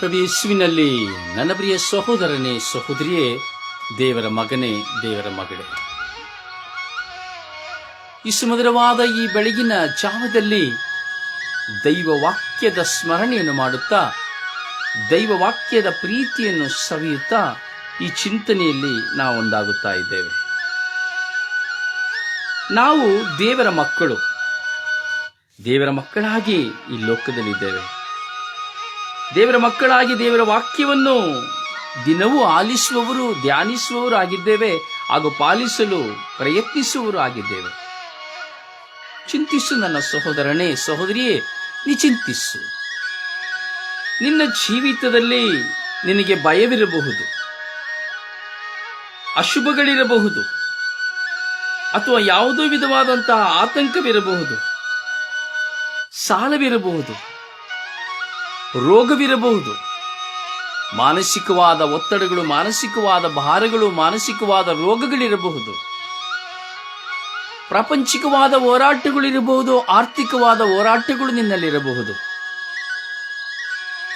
ಪ್ರಭು ಯೇಸುವಿನಲ್ಲಿ, ನನ್ನ ಪ್ರಿಯ ಸಹೋದರನೇ, ಸಹೋದರಿಯೇ, ದೇವರ ಮಗನೇ, ದೇವರ ಮಗಳೇ. ಈ ಸುಮಧುರವಾದ ಈ ಬೆಳಗಿನ ಜಾವದಲ್ಲಿ ದೈವ ವಾಕ್ಯದ ಸ್ಮರಣೆಯನ್ನು ಮಾಡುತ್ತಾ ದೈವ ವಾಕ್ಯದ ಪ್ರೀತಿಯನ್ನು ಸವಿಯುತ್ತಾ ಈ ಚಿಂತನೆಯಲ್ಲಿ ನಾವು ಒಂದಾಗುತ್ತಾ ಇದ್ದೇವೆ. ನಾವು ದೇವರ ಮಕ್ಕಳು. ದೇವರ ಮಕ್ಕಳಾಗಿ ಈ ಲೋಕದಲ್ಲಿದ್ದೇವೆ. ದೇವರ ಮಕ್ಕಳಾಗಿ ದೇವರ ವಾಕ್ಯವನ್ನು ದಿನವೂ ಆಲಿಸುವವರು, ಧ್ಯಾನಿಸುವವರು ಆಗಿದ್ದೇವೆ, ಹಾಗೂ ಪಾಲಿಸಲು ಪ್ರಯತ್ನಿಸುವವರು ಆಗಿದ್ದೇವೆ. ಚಿಂತಿಸು ನನ್ನ ಸಹೋದರನೇ, ಸಹೋದರಿಯೇ, ನೀ ಚಿಂತಿಸು. ನಿನ್ನ ಜೀವಿತದಲ್ಲಿ ನಿನಗೆ ಭಯವಿರಬಹುದು. ಅಶುಭಗಳಿರಬಹುದು. ಅಥವಾ ಯಾವುದೋ ವಿಧವಾದಂತಹ ಆತಂಕವಿರಬಹುದು. ಸಾಲವಿರಬಹುದು. ರೋಗವಿರಬಹುದು. ಮಾನಸಿಕವಾದ ಒತ್ತಡಗಳು, ಮಾನಸಿಕವಾದ ಭಾರಗಳು, ಮಾನಸಿಕವಾದ ರೋಗಗಳಿರಬಹುದು. ಪ್ರಾಪಂಚಿಕವಾದ ಹೋರಾಟಗಳಿರಬಹುದು, ಆರ್ಥಿಕವಾದ ಹೋರಾಟಗಳು ನಿನ್ನಲ್ಲಿರಬಹುದು.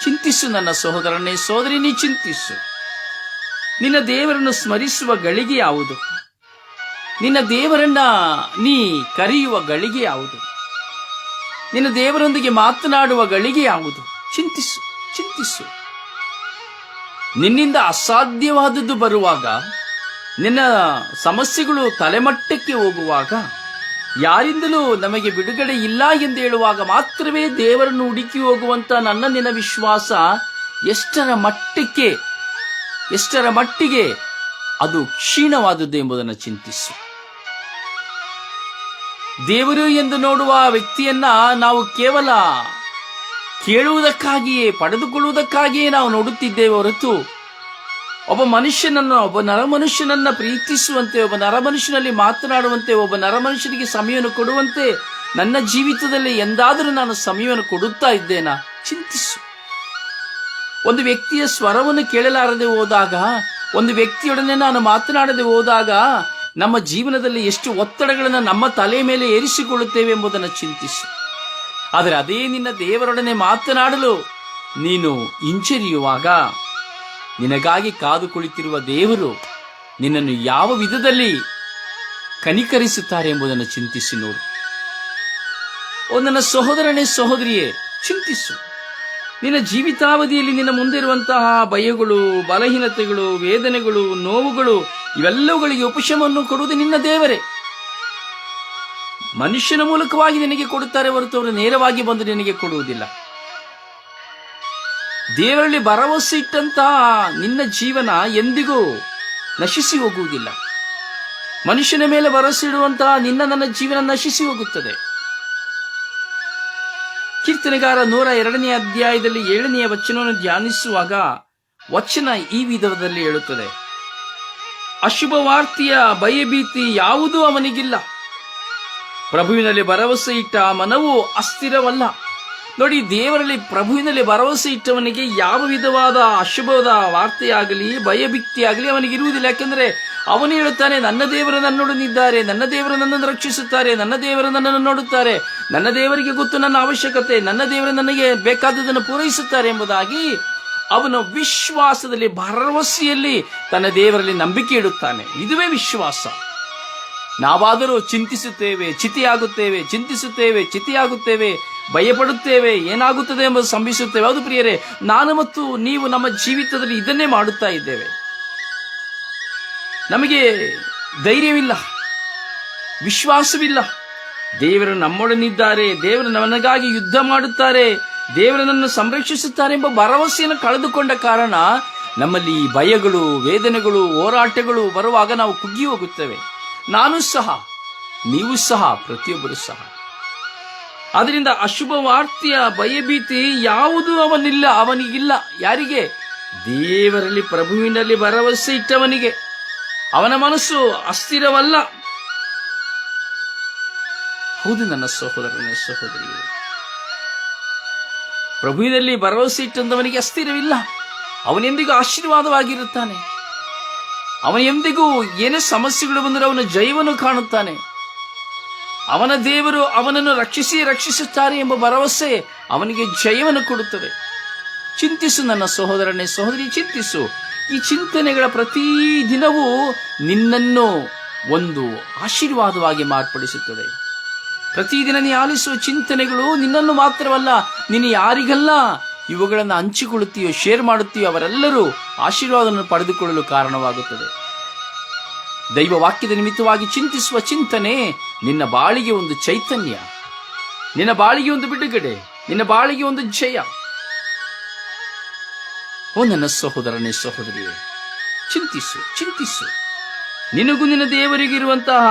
ಚಿಂತಿಸು ನನ್ನ ಸಹೋದರನೇ, ಸಹೋದರಿ, ನೀ ಚಿಂತಿಸು. ನಿನ್ನ ದೇವರನ್ನು ಸ್ಮರಿಸುವ ಗಳಿಗೆ ಯಾವುದು? ನಿನ್ನ ದೇವರನ್ನ ನೀ ಕರೆಯುವ ಗಳಿಗೆ ಯಾವುದು? ನಿನ್ನ ದೇವರೊಂದಿಗೆ ಮಾತನಾಡುವ ಗಳಿಗೆ ಯಾವುದು? ಚಿಂತಿಸು ಚಿಂತಿಸು. ನಿನ್ನಿಂದ ಅಸಾಧ್ಯವಾದದ್ದು ಬರುವಾಗ, ನಿನ್ನ ಸಮಸ್ಯೆಗಳು ತಲೆಮಟ್ಟಕ್ಕೆ ಹೋಗುವಾಗ, ಯಾರಿಂದಲೂ ನಮಗೆ ಬಿಡುಗಡೆ ಇಲ್ಲ ಎಂದು ಹೇಳುವಾಗ ಮಾತ್ರವೇ ದೇವರನ್ನು ಹುಡುಕಿ ಹೋಗುವಂತ ನನ್ನ ನಿನ್ನ ವಿಶ್ವಾಸ ಎಷ್ಟರ ಮಟ್ಟಕ್ಕೆ, ಎಷ್ಟರ ಮಟ್ಟಿಗೆ ಅದು ಕ್ಷೀಣವಾದದ್ದು ಎಂಬುದನ್ನು ಚಿಂತಿಸು. ದೇವರು ಎಂದು ನೋಡುವ ವ್ಯಕ್ತಿಯನ್ನ ನಾವು ಕೇವಲ ಕೇಳುವುದಕ್ಕಾಗಿಯೇ, ಪಡೆದುಕೊಳ್ಳುವುದಕ್ಕಾಗಿಯೇ ನಾವು ನೋಡುತ್ತಿದ್ದೇವೆ ಹೊರತು, ಒಬ್ಬ ಮನುಷ್ಯನನ್ನು, ಒಬ್ಬ ನರಮನುಷ್ಯನನ್ನು ಪ್ರೀತಿಸುವಂತೆ, ಒಬ್ಬ ನರಮನುಷ್ಯನಲ್ಲಿ ಮಾತನಾಡುವಂತೆ, ಒಬ್ಬ ನರಮನುಷ್ಯನಿಗೆ ಸಮಯವನ್ನು ಕೊಡುವಂತೆ, ನನ್ನ ಜೀವಿತದಲ್ಲಿ ಎಂದಾದರೂ ನಾನು ಸಮಯವನ್ನು ಕೊಡುತ್ತಾ ಇದ್ದೇನಾ? ಚಿಂತಿಸು. ಒಂದು ವ್ಯಕ್ತಿಯ ಸ್ವರವನ್ನು ಕೇಳಲಾರದೆ ಹೋದಾಗ, ಒಂದು ವ್ಯಕ್ತಿಯೊಡನೆ ನಾನು ಮಾತನಾಡದೆ ಹೋದಾಗ, ನಮ್ಮ ಜೀವನದಲ್ಲಿ ಎಷ್ಟು ಒತ್ತಡಗಳನ್ನು ನಮ್ಮ ತಲೆ ಮೇಲೆ ಏರಿಸಿಕೊಳ್ಳುತ್ತೇವೆ ಎಂಬುದನ್ನು ಚಿಂತಿಸು. ಆದರೆ ಅದೇ ನಿನ್ನ ದೇವರೊಡನೆ ಮಾತನಾಡಲು ನೀನು ಹಿಂಜರಿಯುವಾಗ ನಿನಗಾಗಿ ಕಾದು ಕುಳಿತಿರುವ ದೇವರು ನಿನ್ನನ್ನು ಯಾವ ವಿಧದಲ್ಲಿ ಕನಿಕರಿಸುತ್ತಾರೆ ಎಂಬುದನ್ನು ಚಿಂತಿಸಿ ನೋಡು. ಓ ನನ್ನ ಸಹೋದರನೇ ಸಹೋದರಿಯೇ, ಚಿಂತಿಸು. ನಿನ್ನ ಜೀವಿತಾವಧಿಯಲ್ಲಿ ನಿನ್ನ ಮುಂದೆ ಇರುವಂತಹ ಭಯಗಳು, ಬಲಹೀನತೆಗಳು, ವೇದನೆಗಳು, ನೋವುಗಳು ಇವೆಲ್ಲವುಗಳಿಗೆ ಉಪಶಮವನ್ನು ಕೊಡುವುದು ನಿನ್ನ ದೇವರೇ. ಮನುಷ್ಯನ ಮೂಲಕವಾಗಿ ನಿನಗೆ ಕೊಡುತ್ತಾರೆ ಹೊರತು ಅವರು ನೇರವಾಗಿ ಬಂದು ನಿನಗೆ ಕೊಡುವುದಿಲ್ಲ. ದೇವರಲ್ಲಿ ಭರವಸೆ ಇಟ್ಟಂತಹ ನಿನ್ನ ಜೀವನ ಎಂದಿಗೂ ನಶಿಸಿ ಹೋಗುವುದಿಲ್ಲ. ಮನುಷ್ಯನ ಮೇಲೆ ಭರವಸೆ ಇಡುವಂತಹ ನಿನ್ನ ನನ್ನ ಜೀವನ ನಶಿಸಿ ಹೋಗುತ್ತದೆ. ಕೀರ್ತನೆಗಾರ ನೂರ ಎರಡನೇ ಅಧ್ಯಾಯದಲ್ಲಿ ಏಳನೆಯ ವಚನವನ್ನು ಧ್ಯಾನಿಸುವಾಗ ವಚನ ಈ ವಿಧದಲ್ಲಿ ಹೇಳುತ್ತದೆ. ಅಶುಭ ವಾರ್ತೆಯ ಭಯಭೀತಿ ಯಾವುದೂ ಅವನಿಗಿಲ್ಲ. ಪ್ರಭುವಿನಲ್ಲಿ ಭರವಸೆ ಇಟ್ಟ ಆ ಮನವು ಅಸ್ಥಿರವಲ್ಲ. ನೋಡಿ, ದೇವರಲ್ಲಿ ಪ್ರಭುವಿನಲ್ಲಿ ಭರವಸೆ ಇಟ್ಟವನಿಗೆ ಯಾವ ವಿಧವಾದ ಅಶುಭದ ವಾರ್ತೆಯಾಗಲಿ ಆಗಲಿ ಅವನಿಗೆ ಇರುವುದಿಲ್ಲ. ಯಾಕೆಂದರೆ ಅವನು ಹೇಳುತ್ತಾನೆ, ನನ್ನ ದೇವರು ನನ್ನೊಡನಿದ್ದಾರೆ, ನನ್ನ ದೇವರು ನನ್ನನ್ನು ರಕ್ಷಿಸುತ್ತಾರೆ, ನನ್ನ ದೇವರು ನನ್ನನ್ನು ನೋಡುತ್ತಾರೆ, ನನ್ನ ದೇವರಿಗೆ ಗೊತ್ತು ನನ್ನ ಅವಶ್ಯಕತೆ, ನನ್ನ ದೇವರು ನನಗೆ ಬೇಕಾದದನ್ನು ಪೂರೈಸುತ್ತಾರೆ ಎಂಬುದಾಗಿ ಅವನು ವಿಶ್ವಾಸದಲ್ಲಿ, ಭರವಸೆಯಲ್ಲಿ ತನ್ನ ದೇವರಲ್ಲಿ ನಂಬಿಕೆ ಇಡುತ್ತಾನೆ. ಇದುವೇ ವಿಶ್ವಾಸ. ನಾವಾದರೂ ಚಿಂತಿಸುತ್ತೇವೆ, ಚಿತಿಯಾಗುತ್ತೇವೆ ಚಿಂತಿಸುತ್ತೇವೆ, ಚಿತಿಯಾಗುತ್ತೇವೆ, ಭಯಪಡುತ್ತೇವೆ, ಏನಾಗುತ್ತದೆ ಎಂಬುದು ಸಂಭವಿಸುತ್ತೇವೆ. ಅದು ಪ್ರಿಯರೇ, ನಾನು ಮತ್ತು ನೀವು ನಮ್ಮ ಜೀವಿತದಲ್ಲಿ ಇದನ್ನೇ ಮಾಡುತ್ತಾ ಇದ್ದೇವೆ. ನಮಗೆ ಧೈರ್ಯವಿಲ್ಲ, ವಿಶ್ವಾಸವಿಲ್ಲ. ದೇವರು ನಮ್ಮೊಡನಿದ್ದಾರೆ, ದೇವರು ನನಗಾಗಿ ಯುದ್ಧ ಮಾಡುತ್ತಾರೆ ದೇವರನ್ನು ಸಂರಕ್ಷಿಸುತ್ತಾರೆ ಎಂಬ ಭರವಸೆಯನ್ನು ಕಳೆದುಕೊಂಡ ಕಾರಣ ನಮ್ಮಲ್ಲಿ ಭಯಗಳು, ವೇದನೆಗಳು, ಹೋರಾಟಗಳು ಬರುವಾಗ ನಾವು ಕುಗ್ಗಿ ಹೋಗುತ್ತೇವೆ. ನಾನು ಸಹ, ನೀವು ಸಹ, ಪ್ರತಿಯೊಬ್ಬರು ಸಹ. ಅದರಿಂದ ಅಶುಭ ವಾರ್ತೆಯ ಭಯಭೀತಿ ಯಾವುದೂ ಅವನಿಲ್ಲ, ಅವನಿಗಿಲ್ಲ. ಯಾರಿಗೆ? ದೇವರಲ್ಲಿ, ಪ್ರಭುವಿನಲ್ಲಿ ಭರವಸೆ ಇಟ್ಟವನಿಗೆ. ಅವನ ಮನಸ್ಸು ಅಸ್ಥಿರವಲ್ಲ. ಹೌದು ನನ್ನ ಸಹೋದರನ ಸಹೋದರಿ ಪ್ರಭುವಿನಲ್ಲಿ ಭರವಸೆ ಇಟ್ಟಂತವನಿಗೆ ಅಸ್ಥಿರವಿಲ್ಲ. ಅವನೆಂದಿಗೂ ಆಶೀರ್ವಾದವಾಗಿರುತ್ತಾನೆ. ಅವನ ಎಂದಿಗೂ ಏನೇ ಸಮಸ್ಯೆಗಳು ಬಂದರೂ ಅವನ ಜಯವನ್ನು ಕಾಣುತ್ತಾನೆ. ಅವನ ದೇವರು ಅವನನ್ನು ರಕ್ಷಿಸಿ ರಕ್ಷಿಸುತ್ತಾರೆ ಎಂಬ ಭರವಸೆ ಅವನಿಗೆ ಜಯವನ್ನು ಕೊಡುತ್ತದೆ. ಚಿಂತಿಸು ನನ್ನ ಸಹೋದರನೇ ಸಹೋದರಿ, ಚಿಂತಿಸು. ಈ ಚಿಂತನೆಗಳ ಪ್ರತಿ ದಿನವೂ ನಿನ್ನನ್ನು ಒಂದು ಆಶೀರ್ವಾದವಾಗಿ ಮಾರ್ಪಡಿಸುತ್ತದೆ. ಪ್ರತಿದಿನ ನೀ ಆಲಿಸುವ ಚಿಂತನೆಗಳು ನಿನ್ನನ್ನು ಮಾತ್ರವಲ್ಲ, ನೀನು ಯಾರಿಗೆಲ್ಲ ಇವುಗಳನ್ನು ಹಂಚಿಕೊಳ್ಳುತ್ತೀಯೋ ಶೇರ್ ಮಾಡುತ್ತೀಯೋ, ಅವರೆಲ್ಲರೂ ಆಶೀರ್ವಾದವನ್ನು ಪಡೆದುಕೊಳ್ಳಲು ಕಾರಣವಾಗುತ್ತದೆ. ದೈವ ವಾಕ್ಯದ ನಿಮಿತ್ತವಾಗಿ ಚಿಂತಿಸುವ ಚಿಂತನೆ ನಿನ್ನ ಬಾಳಿಗೆ ಒಂದು ಚೈತನ್ಯ, ನಿನ್ನ ಬಾಳಿಗೆ ಒಂದು ಬಿಡುಗಡೆ, ನಿನ್ನ ಬಾಳಿಗೆ ಒಂದು ಜಯ. ಓ ನನ್ನ ಸಹೋದರನೇ ಸಹೋದರಿಯೇ, ಚಿಂತಿಸು ಚಿಂತಿಸು. ನಿನಗೂ ನಿನ್ನ ದೇವರಿಗಿರುವಂತಹ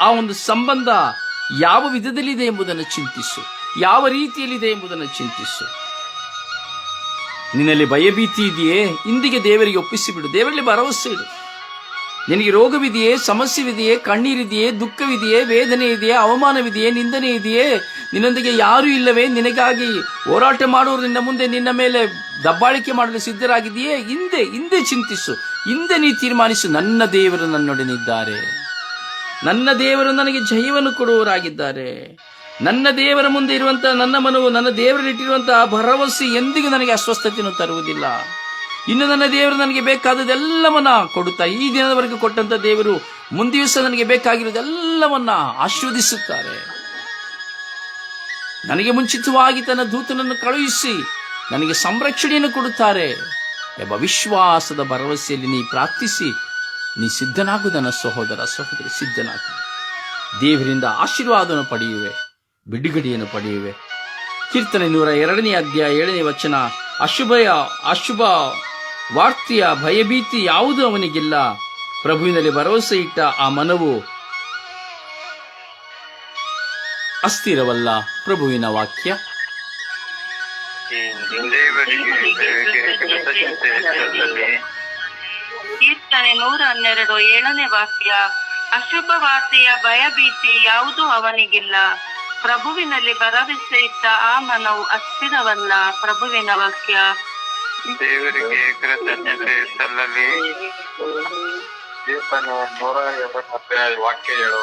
ಆ ಒಂದು ಸಂಬಂಧ ಯಾವ ವಿಧದಲ್ಲಿದೆ ಎಂಬುದನ್ನು ಚಿಂತಿಸು, ಯಾವ ರೀತಿಯಲ್ಲಿದೆ ಎಂಬುದನ್ನು ಚಿಂತಿಸು. ನಿನ್ನಲ್ಲಿ ಭಯಭೀತಿ ಇದೆಯೇ ಇಂದಿಗೆ ದೇವರಿಗೆ ಒಪ್ಪಿಸಿಬಿಡು. ದೇವರಲ್ಲಿ ಭರವಸೆ ಇಡು. ನಿನಗೆ ರೋಗವಿದೆಯೇ, ಸಮಸ್ಯೆವಿದೆಯೇ, ಕಣ್ಣೀರಿದೆಯೇ, ದುಃಖವಿದೆಯೇ ವೇದನೆ ಇದೆಯೇ ಅವಮಾನವಿದೆಯೇ ನಿಂದನೆ ಇದೆಯೇ ನಿನ್ನೊಂದಿಗೆ ಯಾರೂ ಇಲ್ಲವೇ? ನಿನಗಾಗಿ ಹೋರಾಟ ಮಾಡುವರು ನಿನ್ನ ಮುಂದೆ ನಿನ್ನ ಮೇಲೆ ದಬ್ಬಾಳಿಕೆ ಮಾಡಲು ಸಿದ್ಧರಾಗಿದೆಯೇ ಹಿಂದೆ ಹಿಂದೆ ಚಿಂತಿಸು. ಹಿಂದೆ ನೀ ತೀರ್ಮಾನಿಸು. ನನ್ನ ದೇವರು ನನ್ನೊಡನಿದ್ದಾರೆ ನನ್ನ ದೇವರು ನನಗೆ ಜಯವನ್ನು ಕೊಡುವವರಾಗಿದ್ದಾರೆ. ನನ್ನ ದೇವರ ಮುಂದೆ ಇರುವಂತಹ ನನ್ನ ಮನವು, ನನ್ನ ದೇವರಲ್ಲಿಟ್ಟಿರುವಂತಹ ಭರವಸೆ ಎಂದಿಗೂ ನನಗೆ ಅಸ್ವಸ್ಥತೆಯನ್ನು ತರುವುದಿಲ್ಲ. ಇನ್ನು ನನ್ನ ದೇವರು ನನಗೆ ಬೇಕಾದದೆಲ್ಲವನ್ನ ಕೊಡುತ್ತಾ, ಈ ದಿನದವರೆಗೆ ಕೊಟ್ಟಂತ ದೇವರು ಮುಂದಿನ ಸಹ ನನಗೆ ಬೇಕಾಗಿರುವುದೆಲ್ಲವನ್ನ ಆಶೀರ್ವದಿಸುತ್ತಾರೆ. ನನಗೆ ಮುಂಚಿತವಾಗಿ ತನ್ನ ದೂತನನ್ನು ಕಳುಹಿಸಿ ನನಗೆ ಸಂರಕ್ಷಣೆಯನ್ನು ಕೊಡುತ್ತಾರೆ ಎಂಬ ವಿಶ್ವಾಸದ ಭರವಸೆಯಲ್ಲಿ ನೀ ಪ್ರಾರ್ಥಿಸಿ, ನೀ ಸಿದ್ಧನಾಗು ನನ್ನ ಸಹೋದರ ಸಹೋದರಿ, ಸಿದ್ಧನಾಗು. ದೇವರಿಂದ ಆಶೀರ್ವಾದವನ್ನು ಪಡೆಯುವೆ. ಬಿಡುಗಡೆಯನ್ನು ಪಡೆಯುವೆ. ಕೀರ್ತನೆ ನೂರ ಎರಡನೇ ಅಧ್ಯಾಯ ಏಳನೇ ವಚನ, ಅಶುಭಯ, ಅಶುಭ, ವಾರ್ತೆಯ ಭಯಭೀತಿ ಯಾವುದು ಅವನಿಗಿಲ್ಲ. ಪ್ರಭುವಿನಲ್ಲಿ ಭರವಸೆ ಇಟ್ಟ ಆ ಮನವು ಅಸ್ಥಿರವಲ್ಲ. ಪ್ರಭುವಿನ ವಾಕ್ಯ. ಕೀರ್ತನೆ ನೂರ ಹನ್ನೆರಡು ಏಳನೇ ವಾಕ್ಯ, ಅಶುಭ ವಾರ್ತೆಯ ಭಯಭೀತಿ ಯಾವುದು ಅವನಿಗಿಲ್ಲ. ಪ್ರಭುವಿನಲ್ಲಿ ಭರವಸೆ ಇಟ್ಟ ಆ ಮನವು ಅಸ್ಥಿರವಲ್ಲ, ಪ್ರಭುವಿನ ವಾಕ್ಯ. ದೇವರಿಗೆ ಕೃತಜ್ಞತೆ ಸಲ್ಲಲಿ. ಕೀರ್ತನೆ ನೂರ ಎಂಬತ್ತನೇ ವಾಕ್ಯ ಹೇಳು.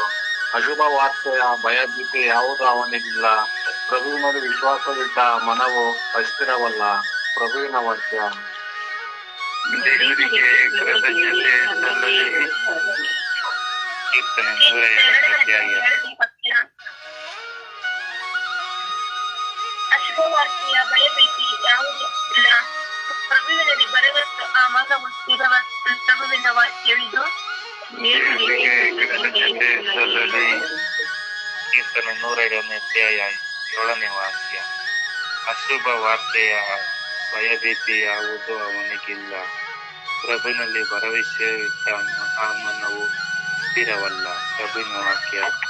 ಅಶುಭ ವಾರ್ತೆಯ ಭಯಭೀತಿ ಯಾವುದು ಅವನಿಗಿಲ್ಲ. ಪ್ರಭುವಿನಲ್ಲಿ ವಿಶ್ವಾಸವಿಟ್ಟ ಮನವು ಅಸ್ಥಿರವಲ್ಲ, ಪ್ರಭುವಿನ ವಾಕ್ಯ. ದೇವರಿಗೆ ಕೃತಜ್ಞತೆ ಸಲ್ಲಲಿ. ಯಾವುದು ಭಯಭೀತಿ ಯಾವುದೂ ಇಲ್ಲ. ಪ್ರಭುವಿನಲ್ಲಿ ಭರವಸೆ ಆ ಮಗವು ಸ್ಥಿರವಲ್ಲ ಪ್ರಭುವಿನ ವಾಕ್ಯವಿದು ನೂರ ಎರಡನೇ ಅಧ್ಯಾಯ ಏಳನೇ ವಾಕ್ಯ. ಅಶುಭ ವಾರ್ತೆಯ ಭಯಭೀತಿ ಯಾವುದು ಅವನಿಗಿಲ್ಲ. ಪ್ರಭುನಲ್ಲಿ ಭರವಸೆ ಇಟ್ಟ ಆ ಮನವು ಸ್ಥಿರವಲ್ಲ. ಪ್ರಭುವಿನ ವಾಕ್ಯ.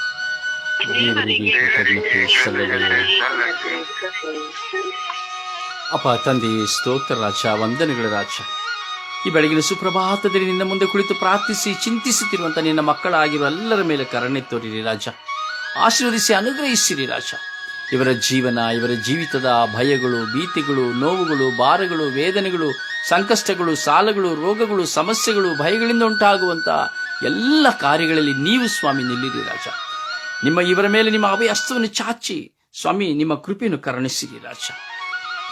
ಅಪ್ಪ, ತಂದೆ, ಸ್ತೋತ್ರ ರಾಜ, ವಂದನೆಗಳ ರಾಜ. ಈ ಬೆಳಗಿನ ಸುಪ್ರಭಾತದಲ್ಲಿ ನಿನ್ನ ಮುಂದೆ ಕುಳಿತು ಪ್ರಾರ್ಥಿಸಿ, ಚಿಂತಿಸುತ್ತಿರುವಂತ ನಿನ್ನ ಮಕ್ಕಳಾಗಿರುವ ಎಲ್ಲರ ಮೇಲೆ ಕರುಣೆ ತೋರಿರಿ ರಾಜ. ಆಶೀರ್ವದಿಸಿ, ಅನುಗ್ರಹಿಸಿರಿ ರಾಜ. ಇವರ ಜೀವನ, ಇವರ ಜೀವಿತದ ಭಯಗಳು, ಭೀತಿಗಳು, ನೋವುಗಳು, ಭಾರಗಳು, ವೇದನೆಗಳು, ಸಂಕಷ್ಟಗಳು, ಸಾಲಗಳು, ರೋಗಗಳು, ಸಮಸ್ಯೆಗಳು, ಭಯಗಳಿಂದ ಉಂಟಾಗುವಂಥ ಎಲ್ಲ ಕಾರ್ಯಗಳಲ್ಲಿ ನೀವು ಸ್ವಾಮಿ ನಿಲ್ಲಿರಿ ರಾಜ. ನಿಮ್ಮ ಇವರ ಮೇಲೆ ನಿಮ್ಮ ಅಭಯ ಹಸ್ತವನ್ನು ಚಾಚಿ. ಸ್ವಾಮಿ, ನಿಮ್ಮ ಕೃಪೆಯನ್ನು ಕರುಣಿಸಿರಿ ರಾಜ.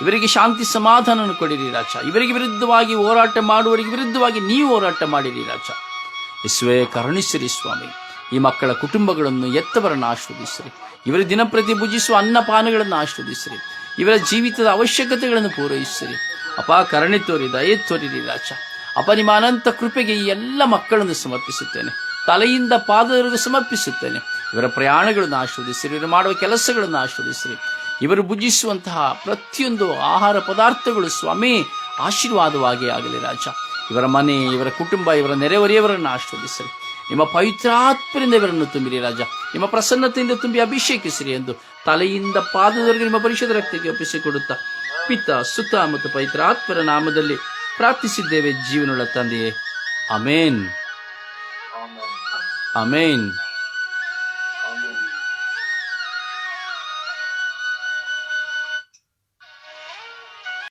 ಇವರಿಗೆ ಶಾಂತಿ ಸಮಾಧಾನವನ್ನು ಕೊಡಿರಿ ರಾಜ. ಇವರಿಗೆ ವಿರುದ್ಧವಾಗಿ ಹೋರಾಟ ಮಾಡುವವರಿಗೆ ವಿರುದ್ಧವಾಗಿ ನೀವು ಹೋರಾಟ ಮಾಡಿರಿ ರಾಜ. ಇಸ್ವೇ ಕರುಣಿಸಿರಿ ಸ್ವಾಮಿ. ಈ ಮಕ್ಕಳ ಕುಟುಂಬಗಳನ್ನು ಎತ್ತವರನ್ನು ಆಶ್ರದಿಸಿರಿ ಇವರ ದಿನಪ್ರತಿ ಭುಜಿಸುವ ಅನ್ನಪಾನಗಳನ್ನು ಆಶ್ರದಿಸಿರಿ ಇವರ ಜೀವಿತದ ಅವಶ್ಯಕತೆಗಳನ್ನು ಪೂರೈಸಿರಿ. ಅಪ, ಕರುಣೆ ತೋರಿ, ದಯೆ ತೋರಿರಿ ರಾಜ. ಅಪ, ನಿಮ್ಮ ಅನಂತ ಕೃಪೆಗೆ ಈ ಎಲ್ಲ ಮಕ್ಕಳನ್ನು ಸಮರ್ಪಿಸುತ್ತೇನೆ. ತಲೆಯಿಂದ ಪಾದವರೆಗೂ ಸಮರ್ಪಿಸುತ್ತೇನೆ. ಇವರ ಪ್ರಯಾಣಗಳನ್ನು ಆಶ್ರದಿಸಿರಿ ಇವರು ಮಾಡುವ ಕೆಲಸಗಳನ್ನು ಆಶ್ರದಿಸಿರಿ ಇವರು ಭುಜಿಸುವಂತಹ ಪ್ರತಿಯೊಂದು ಆಹಾರ ಪದಾರ್ಥಗಳು ಸ್ವಾಮಿ ಆಶೀರ್ವಾದವಾಗಿ ಆಗಲಿ ರಾಜ. ಇವರ ಮನೆ ಇವರ ಕುಟುಂಬ ಇವರ ನೆರೆಹೊರೆಯವರನ್ನು ಆಶೀರ್ವದಿಸಿರಿ. ನಿಮ್ಮ ಪವಿತ್ರಾತ್ಮರಿಂದ ಇವರನ್ನು ತುಂಬಿರಿ ರಾಜ. ನಿಮ್ಮ ಪ್ರಸನ್ನತೆಯಿಂದ ತುಂಬಿ ಅಭಿಷೇಕಿಸಿರಿ ಎಂದು ತಲೆಯಿಂದ ಪಾದದವರೆಗೆ ನಿಮ್ಮ ಪರಿಷದ ರಕ್ತಕ್ಕೆ ಒಪ್ಪಿಸಿಕೊಡುತ್ತಾ ಪಿತ ಸುತ ಮತ್ತು ಪವಿತ್ರಾತ್ಮರ ನಾಮದಲ್ಲಿ ಪ್ರಾರ್ಥಿಸಿದ್ದೇವೆ ಜೀವನಗಳ ತಂದೆಯೇ. ಅಮೇನ್. ಅಮೇನ್.